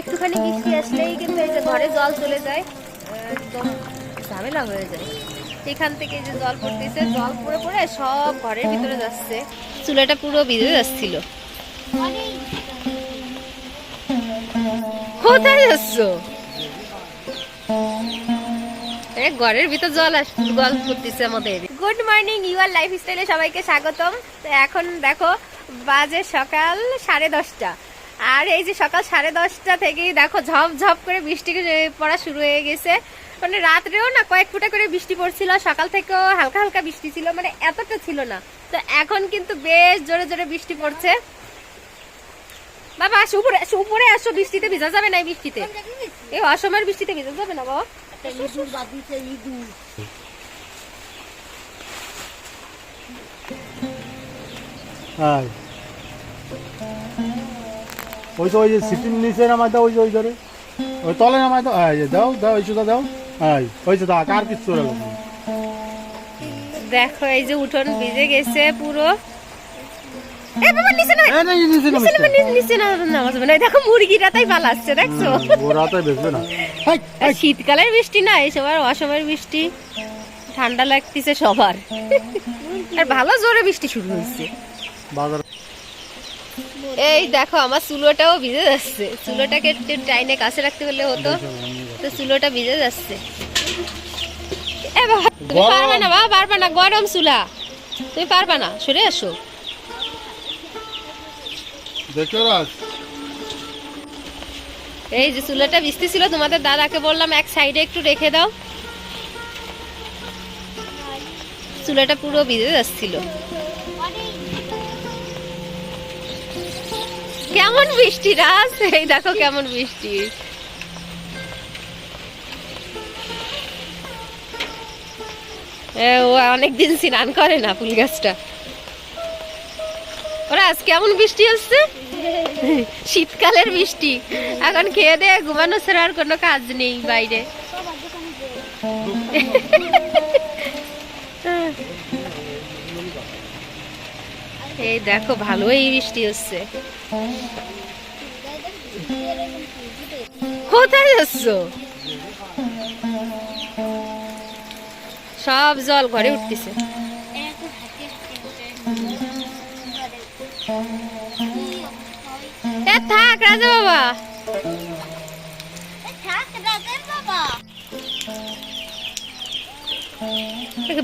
একটুখানি বৃষ্টি আসলেই কিন্তু এই যে ঘরে জল চলে যায়, একদম ঝামেলা হয়ে যায়। এখান থেকে যে জল পড়তেছে, জল পড়ে পড়ে সব ঘরের ভিতরে যাচ্ছে। চুলাটা পুরো যাচ্ছিল। কোথায় যাচ্ছ? ঘরের ভিতর জল আস, জল পড়তেছে আমাদের। গুড মর্নিং ইউর লাইফ স্টাইলে সবাইকে স্বাগতম। তো এখন দেখো, বাজে সকাল সাড়ে দশটা। আর এই যে সকাল সাড়ে দশটা থেকেই দেখো ঝপ ঝপ করে বৃষ্টি পড়া শুরু হয়ে গেছে। মানে রাত্রেও না কয়েক ফুটা করে বৃষ্টি পড়ছিল সকাল থেকেও হালকা হালকা বৃষ্টি ছিল মানে এতটা ছিল না। তো এখন কিন্তু বেশ জোরে জোরে বৃষ্টি পড়ছে। বাবা আসো উপরে আসো উপরে আসো বৃষ্টিতে ভিজা যাবে না এই বৃষ্টিতে? এই অসময়ের বৃষ্টিতে ভিজা যাবে না বাবা? ইঁদুর হ্যাঁ ওই তো ওই যে সিটির নিচে নামাই দাও ওই যে ওই ধরে। ওই তলে নামাই দাও। হ্যাঁ দাও দাও এই সুতা দাও। হ্যাঁ ওই যে দাও কিচ্ছু হলো দেখো এই যে উঠোন ভিজে গেছে পুরো। এ বাবা নিচে না না, নিচে নামাই নিচে নামা, নিচে- নিচে না নামা যাবে না এই দেখো মুরগিরা তাই পালাচ্ছে দেখছ? ওরা তো বেসবে না। শীতকালের বৃষ্টি না এই সবার অসময়ের বৃষ্টি। ঠান্ডা লাগতেছে সবার। আর ভালো জোরে বৃষ্টি শুরু হয়েছে। বাজার এই দেখো আমার চুলোটাও ভিজে যাচ্ছে। চুলোটাকে একটু টাইনে কাছে রাখতে পারলে হতো তো চুলোটা ভিজে যাচ্ছে। এ বাবা তুমি। পারবে না বাবা পারবে না গরম চুলা। তুমি পারবে না সরে আসো। এই যে চুলাটা ভিজতে ছিল তোমাদের দাদাকে বললাম এক সাইডে একটু রেখে দাও। চুলাটা পুরো ভিজে যাচ্ছিল। কেমন বৃষ্টি, রাজ? এই দেখো কেমন বৃষ্টি। ও অনেকদিন স্নান করে না ফুল গাছটা। ওরা আজ কেমন বৃষ্টি হচ্ছে? শীতকালের বৃষ্টি। এখন খেয়ে দেয়ে ঘুমানো ছাড়া আর কোনো কাজ নেই বাইরে। এই দেখো, ভালোই বৃষ্টি হচ্ছে। কোথায় যাচ্ছ? সব জল ঘরে উঠতেছে। থাক, রাজা বাবা।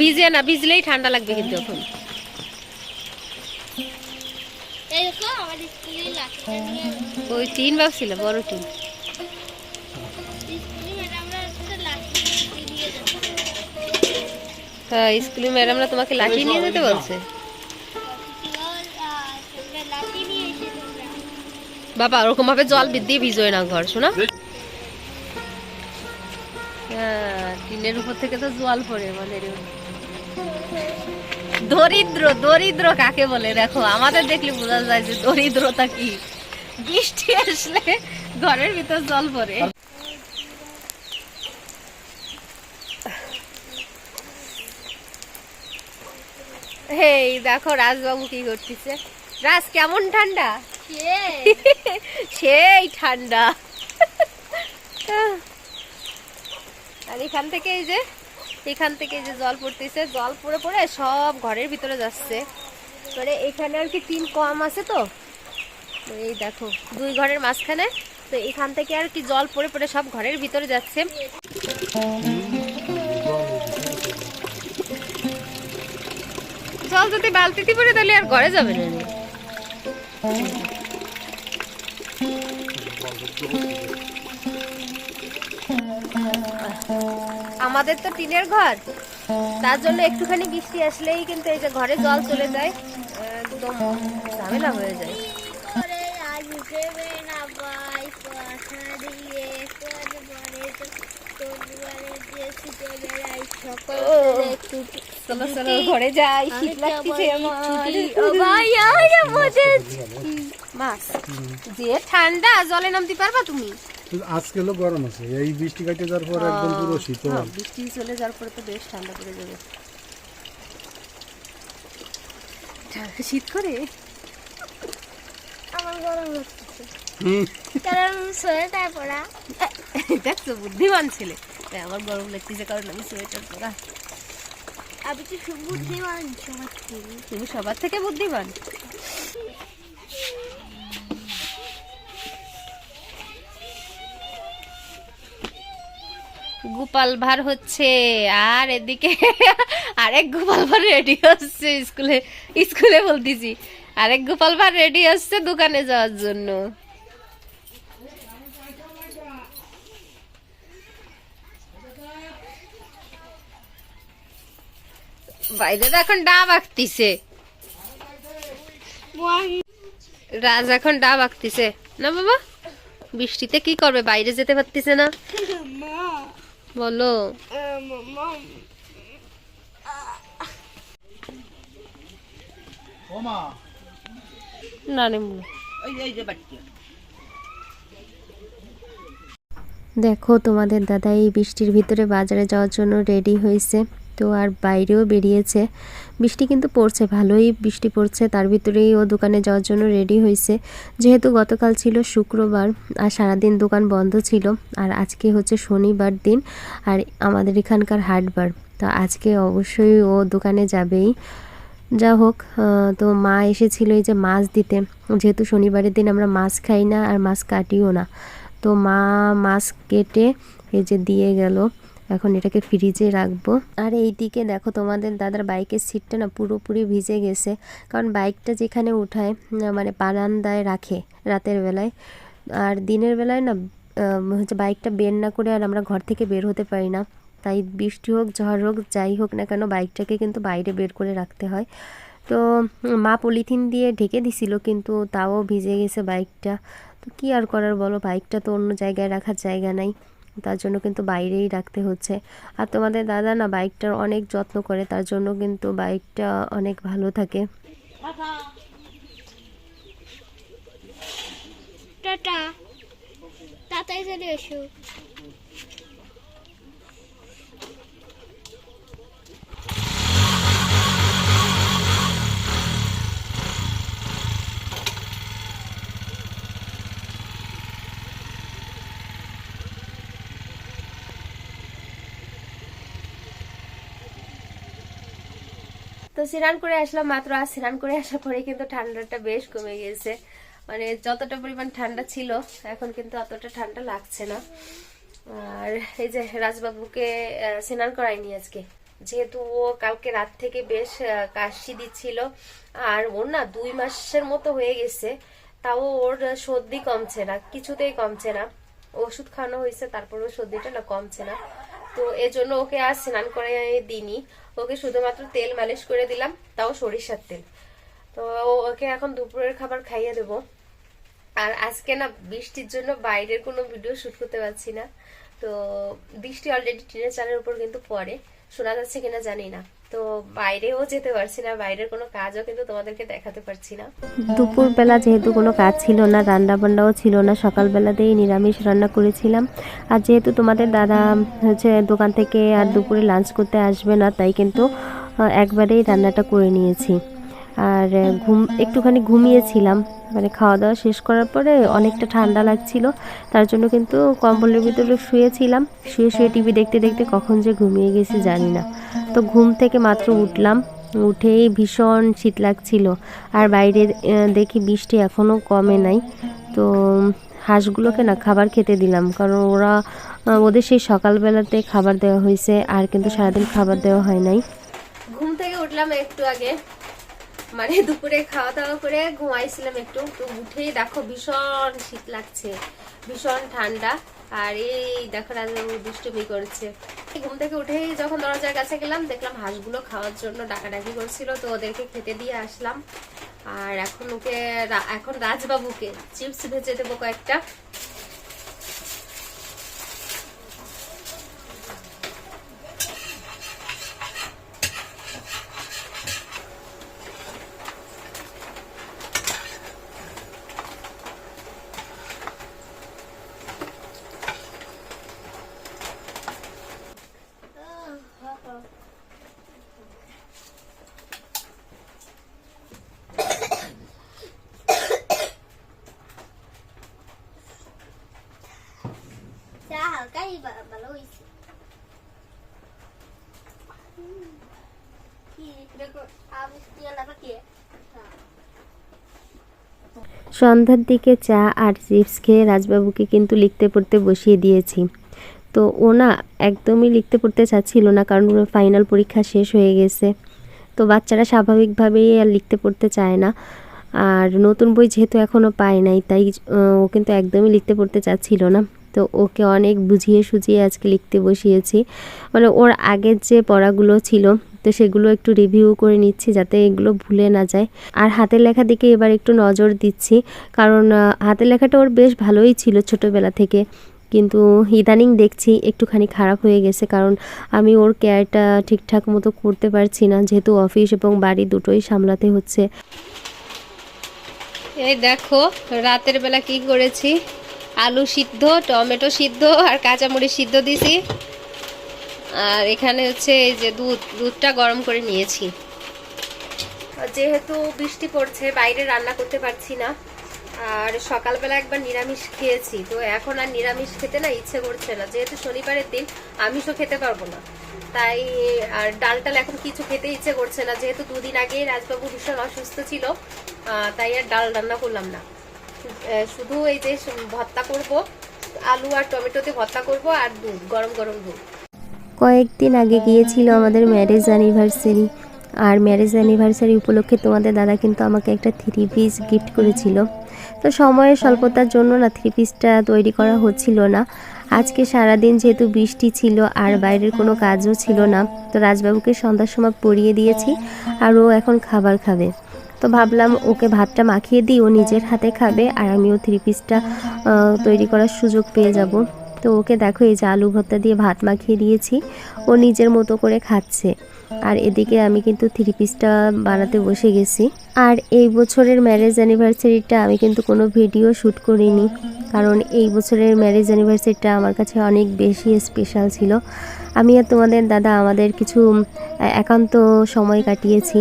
ভিজে না, ভিজলেই ঠান্ডা লাগবে কিন্তু এখন। ওই টিন ভাবছিল বড় টিন হ্যাঁ স্কুলে ম্যাডামরা তোমাকে লাঠি নিয়ে যেতে বলছে। বাবা ওরকম ভাবে জল দিয়ে ভিজোয় না ঘর শোনা? হ্যাঁ টিনের উপর থেকে তো জল পড়ে মানে। দরিদ্র দরিদ্র কাকে বলে? দেখো, আমাদের দেখলে বোঝা যায় যে দরিদ্রতা কি। বৃষ্টি আসলে ঘরের ভিতর জল পড়ে। এই দেখো, রাজবাবু কি করতেছে? রাজ, কেমন ঠান্ডা? সেই ঠান্ডা। আর এখান থেকে এই যে এখান থেকে যে জল পড়তেছে, জল পড়ে পড়ে সব ঘরের ভিতরে যাচ্ছে। মানে এখানে আর কি টিন কম আছে তো? এই দেখো, দুই ঘরের মাঝখানে। তো এখান থেকে আর কি জল পড়ে পড়ে সব ঘরের ভিতরে যাচ্ছে। জল যদি বালতিতে পড়ে, তাহলে আর ঘরে যাবে না। আমাদের তো টিনের ঘর। তার জন্য একটুখানি বৃষ্টি আসলেই কিন্তু এই যে ঘরে জল চলে যায়, একদম ঝামেলা হয়ে যায়। চলো চলো ঘরে যাই। শীত লাগতেছে মাছ যে ঠান্ডা জলে নামতে পারবা তুমি? আজকে হলো গরম আছে এই বৃষ্টি কাটে যাওয়ার পর একদম পুরো শীতল হ্যাঁ, বৃষ্টি চলে যাওয়ার পরে তো বেশ ঠান্ডা পড়ে যাবে। শীত করে? আমার গরম হচ্ছে কারণ সোয়েটার পরা। দেখছ বুদ্ধিমান ছেলে। আমার গরম লাগতেছে কারণ আমি সোয়েটার পরা। আমি তো বুদ্ধিমান? সবার থেকে। তুমি সবার থেকে বুদ্ধিমান। গোপাল ভার হচ্ছে। আর এদিকে আরেক গোপাল ভার রেডি হচ্ছে স্কুলে। স্কুলে বলতেছি। আরেক গোপাল ভার রেডি হচ্ছে দোকানে যাওয়ার জন্য। বাইরে তো এখন ডাব আঁকতিছে। রাজ এখন ডাব আঁকতিছে। না বাবা বৃষ্টিতে কি করবে? বাইরে যেতে পারতিছে না। বলো। না দেখো তোমাদের দাদা এই বৃষ্টির ভিতরে বাজারে যাওয়ার জন্য রেডি হয়েছে। তো আর বাইরেও বেরিয়েছে। বৃষ্টি কিন্তু পড়ছে, ভালোই বৃষ্টি পড়ছে। তার ভিতরেই ও দোকানে যাওয়ার জন্য রেডি হয়েছে। যেহেতু গতকাল ছিল শুক্রবার আর সারাদিন দোকান বন্ধ ছিল, আর আজকে হচ্ছে শনিবার দিন আর আমাদের এখানকার হাটবার। তো আজকে অবশ্যই ও দোকানে যাবেই। যা হোক তো মা এসেছিল এই যে মাছ দিতে। যেহেতু শনিবারের দিন আমরা মাছ খাই না আর মাছ কাটিও না। তো মা মাছ কেটে এই যে দিয়ে গেল। এখন এটাকে ফ্রিজে রাখব। আর এই দিকে দেখো তোমাদের দাদার বাইকের সিটটা না পুরোপুরি ভিজে গেছে। কারণ বাইকটা যেখানে উঠায় মানে বারান্দায় রাখে রাতের বেলায়। আর দিনের বেলায় না হচ্ছে বাইকটা বের না করে আর আমরা ঘর থেকে বের হতে পারি না। তাই বৃষ্টি হোক, ঝড় হোক, যাই হোক না কেন বাইকটাকে কিন্তু বাইরে বের করে রাখতে হয়। তো মা পলিথিন দিয়ে ঢেকে দিছিল, কিন্তু তাও ভিজে গেছে বাইকটা তো কি আর করার বলো বাইকটা তো অন্য জায়গায় রাখার জায়গা নাই। তার জন্য কিন্তু বাইরেই রাখতে হচ্ছে। আর তোমাদের দাদা না বাইকটার অনেক যত্ন করে, তার জন্য কিন্তু বাইকটা অনেক ভালো থাকে। টাটা। চলে এসো। তো স্নান করে আসলাম মাত্র, আর স্নান করে আসার পরে কিন্তু ঠান্ডাটা বেশ কমে গেছে। মানে যতটা পরিমাণ ঠান্ডা ছিল, এখন কিন্তু অতটা ঠান্ডা লাগছে না। আর এই যে রাজবাবুকে স্নান করায়নি আজকে। যেহেতু ও কালকে রাত থেকে বেশ কাশি দিচ্ছিল, আর ওর না দুই মাসের মতো হয়ে গেছে। তাও ওর সর্দি কমছে না, কিছুতেই কমছে না। ওষুধ খাওয়ানো হয়েছে, তারপরেও সর্দিটা না কমছে না। তো এজন্য ওকে আর স্নান করে দিইনি। ওকে শুধুমাত্র তেল মালিশ করে দিলাম, তাও সরিষার তেল। তো ওকে এখন দুপুরের খাবার খাইয়ে দেবো। আর আজকে না বৃষ্টির জন্য বাইরের কোনো ভিডিও শ্যুট করতে পারছি না। তো বৃষ্টি অলরেডি টিনের চালের উপর কিন্তু পরে শোনা যাচ্ছে কিনা জানি না। তো বাইরেও যেতে পারছি না, বাইরের কোনো কাজও কিন্তু তোমাদেরকে দেখাতে পারছি না। দুপুরবেলা যেহেতু কোনো কাজ ছিল না রান্না বান্নাও ছিল না, সকালবেলাতেই নিরামিষ রান্না করেছিলাম। আর যেহেতু তোমাদের দাদা হচ্ছে দোকান থেকে আর দুপুরে লাঞ্চ করতে আসবে না, তাই কিন্তু একবারেই রান্নাটা করে নিয়েছি। আর ঘুম, একটুখানি ঘুমিয়েছিলাম। মানে খাওয়া দাওয়া শেষ করার পরে অনেকটা ঠান্ডা লাগছিল, তার জন্য কিন্তু কম্বলের ভিতরে শুয়েছিলাম। শুয়ে শুয়ে টিভি দেখতে দেখতে কখন যে ঘুমিয়ে গেছি জানি না। তো ঘুম থেকে মাত্র উঠলাম, উঠেই ভীষণ শীত লাগছিল। আর বাইরে দেখি বৃষ্টি এখনও কমে নাই। তো হাঁসগুলোকে না খাবার খেতে দিলাম, কারণ ওরা ওদের সেই সকালবেলাতে খাবার দেওয়া হয়েছে, আর কিন্তু সারাদিন খাবার দেওয়া হয় নাই। ঘুম থেকে উঠলাম একটু আগে। মানে দুপুরে খাওয়া দাওয়া করে ঘুমাইছিলাম একটু। তো উঠেই দেখো ভীষণ শীত লাগছে, ভীষণ ঠান্ডা। আর এই দেখো রাজবাবু দুষ্টুমি করছে। ঘুম থেকে উঠেই যখন দরজার কাছে গেলাম, দেখলাম হাঁসগুলো খাওয়ার জন্য ডাকাডাকি করছিল, তো ওদেরকে খেতে দিয়ে আসলাম। আর এখন ওকে এখন রাজবাবুকে চিপস ভেজে দেবো কয়েকটা। সন্ধ্যার দিকে চা আর চিপস খেয়ে রাজবাবুকে কিন্তু লিখতে পড়তে বসিয়ে দিয়েছি। তো ও না একদমই লিখতে পড়তে চাচ্ছিল না, কারণ ফাইনাল পরীক্ষা শেষ হয়ে গেছে। তো বাচ্চারা স্বাভাবিকভাবেই আর লিখতে পড়তে চায় না। আর নতুন বই যেহেতু এখনও পায় নাই, তাই ও কিন্তু একদমই লিখতে পড়তে চাচ্ছিল না। তো ওকে অনেক বুঝিয়ে সুঝিয়ে আজকে লিখতে বসিয়েছি। মানে ওর আগের যে পড়াগুলো ছিল তো সেগুলো একটু রিভিউ করে নিচ্ছি যাতে এগুলো ভুলে না যায়। আর হাতের লেখা দিকে এবার একটু নজর দিচ্ছি, কারণ হাতের লেখাটা ওর বেশ ভালোই ছিল ছোটোবেলা থেকে। কিন্তু ইদানিং দেখছি একটুখানি খারাপ হয়ে গেছে, কারণ আমি ওর কেয়ারটা ঠিকঠাক মতো করতে পারছি না, যেহেতু অফিস এবং বাড়ি দুটোই সামলাতে হচ্ছে। এই দেখো, রাতের বেলা কি করেছি? আলু সিদ্ধ, টমেটো সিদ্ধ আর কাঁচামরিচ সিদ্ধ দিছি। আর এখানে হচ্ছে এই যে দুধ, দুধটা গরম করে নিয়েছি। যেহেতু বৃষ্টি পড়ছে, বাইরে রান্না করতে পারছি না, আর সকালবেলা একবার নিরামিষ খেয়েছি, তো এখন আর নিরামিষ খেতে না ইচ্ছে করছে না। যেহেতু শনিবারের দিন, আমিষও খেতে পারব না। তাই, আর ডাল টাল এখন কিছু খেতে ইচ্ছে করছে না। যেহেতু দুদিন আগেই রাজবাবু ভীষণ অসুস্থ ছিল তাই আর ডাল রান্না করলাম না। শুধু এই যে ভর্তা করব, আলু আর টমেটোতে ভর্তা করব আর দুধ, গরম গরম দুধ। কয়েকদিন আগে গিয়েছিল আমাদের ম্যারেজ অ্যানিভার্সারি আর ম্যারেজ অ্যানিভার্সারি উপলক্ষে তোমাদের দাদা কিন্তু আমাকে একটা থ্রি পিস গিফট করেছিল। তো সময়ের স্বল্পতার জন্য না থ্রি পিসটা তৈরি করা হচ্ছিল না। আজকে সারাদিন যেহেতু বৃষ্টি ছিল আর বাইরের কোনো কাজও ছিল না, তো রাজবাবুকে সন্ধ্যার সময় পরিয়ে দিয়েছি আর ও এখন খাবার খাবে। তো ভাবলাম ওকে ভাতটা মাখিয়ে দিই, ও নিজের হাতে খাবে আর আমিও থ্রি পিসটা তৈরি করার সুযোগ পেয়ে যাব। তো ওকে দেখো, এই যে আলু ভর্তা দিয়ে ভাত মাখিয়ে দিয়েছি। ও নিজের মতো করে খাচ্ছে। আর এদিকে আমি কিন্তু থ্রি পিসটা বানাতে বসে গেছি। আর এই বছরের ম্যারেজ অ্যানিভার্সারিটা আমি কিন্তু কোনো ভিডিও শ্যুট করিনি। কারণ এই বছরের ম্যারেজ অ্যানিভার্সারিটা আমার কাছে অনেক বেশি স্পেশাল ছিল। আমি আর তোমাদের দাদা আমাদের কিছু একান্ত সময় কাটিয়েছি।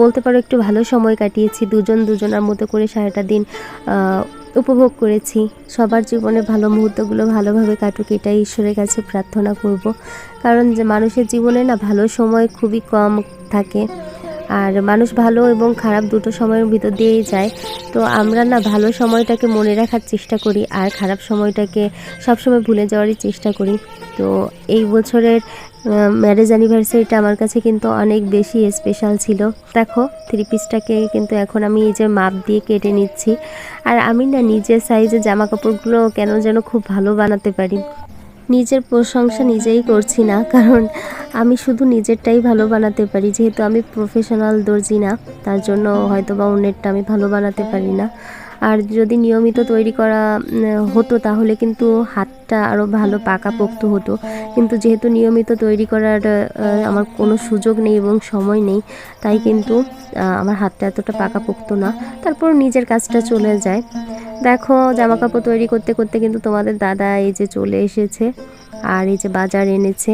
বলতে পারো একটু ভালো সময় কাটিয়েছি। দুজন দুজনের মতো করে সারাটা দিন উপভোগ করেছি। সবার জীবনে ভালো মুহূর্তগুলো ভালোভাবে কাটুক, এটাই ঈশ্বরের কাছে প্রার্থনা করব। কারণ যে মানুষের জীবনে না ভালো সময় খুবই কম থাকে। আর মানুষ ভালো এবং খারাপ দুটো সময়ের ভিতর দিয়েই যায়। তো আমরা না ভালো সময়টাকে মনে রাখার চেষ্টা করি আর খারাপ সময়টাকে সবসময় ভুলে যাওয়ারই চেষ্টা করি। তো এই বছরের ম্যারেজ অ্যানিভার্সারিটা আমার কাছে কিন্তু অনেক বেশি স্পেশাল ছিল। দেখো থ্রি পিসটাকে কিন্তু এখন আমি এই যে মাপ দিয়ে কেটে নিচ্ছি। আর আমি না নিজের সাইজের জামা কাপড়গুলো কেন যেন খুব ভালো বানাতে পারি। নিজের প্রশংসা নিজেই করছি না, কারণ আমি শুধু নিজেরটাই ভালো বানাতে পারি। যেহেতু আমি প্রফেশনাল দর্জি না, তার জন্য হয়তো বা অন্যেরটা আমি ভালো বানাতে পারি না। আর যদি নিয়মিত তৈরি করা হতো তাহলে কিন্তু হাতটা আরও ভালো পাকা পাকাপোক্ত হতো। কিন্তু যেহেতু নিয়মিত তৈরি করার আমার কোনো সুযোগ নেই এবং সময় নেই, তাই কিন্তু আমার হাতটা এতটা পাকা পাকাপোক্ত না। তারপর নিজের কাজটা চলে যায়। দেখো জামা কাপড় তৈরি করতে করতে কিন্তু তোমাদের দাদা এই যে চলে এসেছে আর এই যে বাজার এনেছে।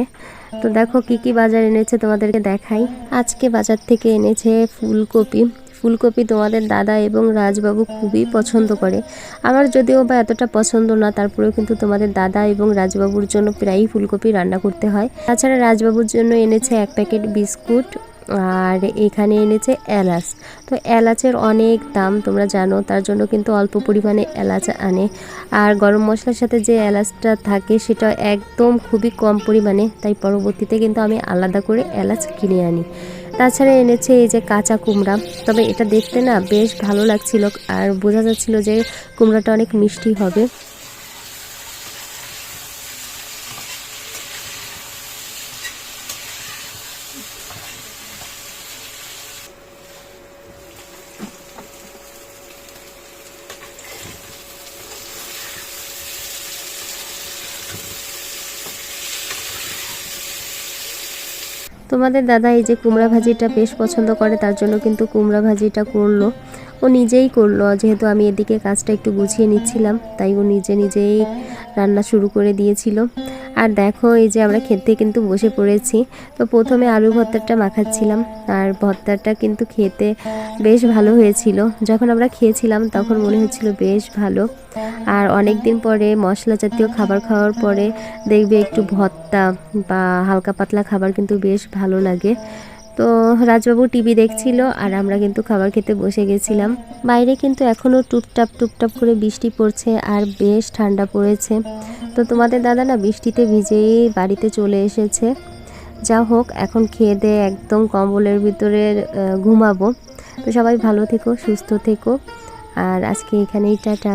তো দেখো কি কি বাজার এনেছে তোমাদেরকে দেখাই। আজকে বাজার থেকে এনেছে ফুলকপি। ফুলকপি তোমাদের দাদা এবং রাজবাবু খুবই পছন্দ করে। আমার যদিও বা এতটা পছন্দ না, তারপরেও কিন্তু তোমাদের দাদা এবং রাজবাবুর জন্য প্রায়ই ফুলকপি রান্না করতে হয়। তাছাড়া রাজবাবুর জন্য এনেছে এক প্যাকেট বিস্কুট আর এখানে এনেছে এলাচ। তো এলাচের অনেক দাম তোমরা জানো, তার জন্য কিন্তু অল্প পরিমাণে এলাচ আনে। আর গরম মশলার সাথে যে এলাচটা থাকে, সেটা একদম খুবই কম পরিমাণে, তাই পরবর্তীতে কিন্তু আমি আলাদা করে এলাচ কিনে আনি। তাছাড়া এনেছে এই যে কাঁচা কুমড়া। তবে এটা দেখতে না বেশ ভালো লাগছিল আর বোঝা যাচ্ছিল যে কুমড়াটা অনেক মিষ্টি হবে। তোমাদের দাদা এই যে কুমড়া ভাজিটা বেশ পছন্দ করে, তার জন্য কিন্তু কুমড়া ভাজিটা করল। ও নিজেই করল, যেহেতু আমি এদিকে কাজটা একটু গুছিয়ে নিচ্ছিলাম, তাই ও নিজে নিজেই রান্না শুরু করে দিয়েছিল। আর দেখো, এই যে আমরা খেতে কিন্তু বসে পড়েছি। তো প্রথমে আলু ভর্তাটা মাখাচ্ছিলাম, আর ভর্তাটা কিন্তু খেতে বেশ ভালো হয়েছিল। যখন আমরা খেয়েছিলাম, তখন মনে হচ্ছিল বেশ ভালো। আর অনেক দিন পরে মশলা জাতীয় খাবার খাওয়ার পরে দেখবে একটু ভর্তা বা হালকা পাতলা খাবার কিন্তু বেশ ভালো লাগে। তো রাজবাবু টিভি দেখছিল আর আমরা কিন্তু খাবার খেতে বসে গেছিলাম। বাইরে কিন্তু এখনও টুপটাপ টুপটাপ করে বৃষ্টি পড়ছে আর বেশ ঠান্ডা পড়েছে। তো তোমাদের দাদা না বৃষ্টিতে ভিজেই বাড়িতে চলে এসেছে। যা হোক, এখন খেয়ে দিয়ে একদম কম্বলের ভিতরে ঘুমাবো। তো সবাই ভালো থেকো, সুস্থ থেকো। আর আজকে এখানেই টাটা।